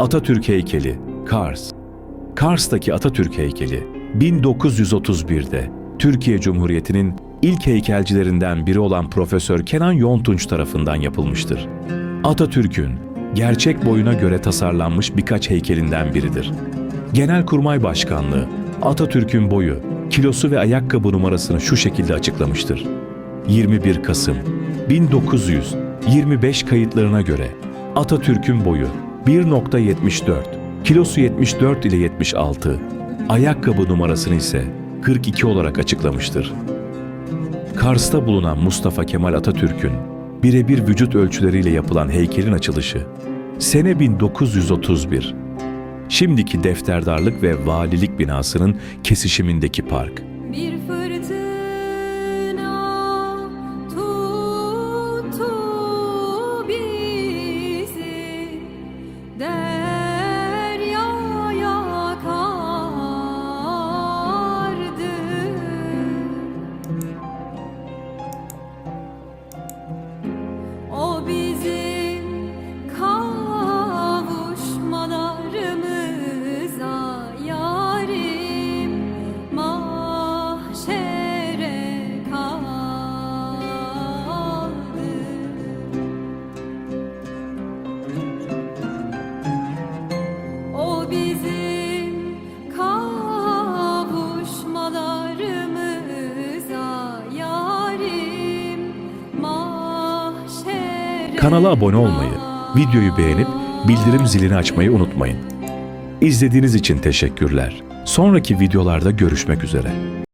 Atatürk heykeli, Kars. Kars'taki Atatürk heykeli 1931'de Türkiye Cumhuriyeti'nin ilk heykelcilerinden biri olan Profesör Kenan Yontunç tarafından yapılmıştır. Atatürk'ün gerçek boyuna göre tasarlanmış birkaç heykelinden biridir. Genelkurmay Başkanlığı Atatürk'ün boyu, kilosu ve ayakkabı numarasını şu şekilde açıklamıştır. 21 Kasım 1925 kayıtlarına göre Atatürk'ün boyu 1.74, kilosu 74 ile 76, ayakkabı numarasını ise 42 olarak açıklamıştır. Kars'ta bulunan Mustafa Kemal Atatürk'ün birebir vücut ölçüleriyle yapılan heykelin açılışı sene 1931. Şimdiki defterdarlık ve valilik binasının kesişimindeki park. Kanala abone olmayı, videoyu beğenip bildirim zilini açmayı unutmayın. İzlediğiniz için teşekkürler. Sonraki videolarda görüşmek üzere.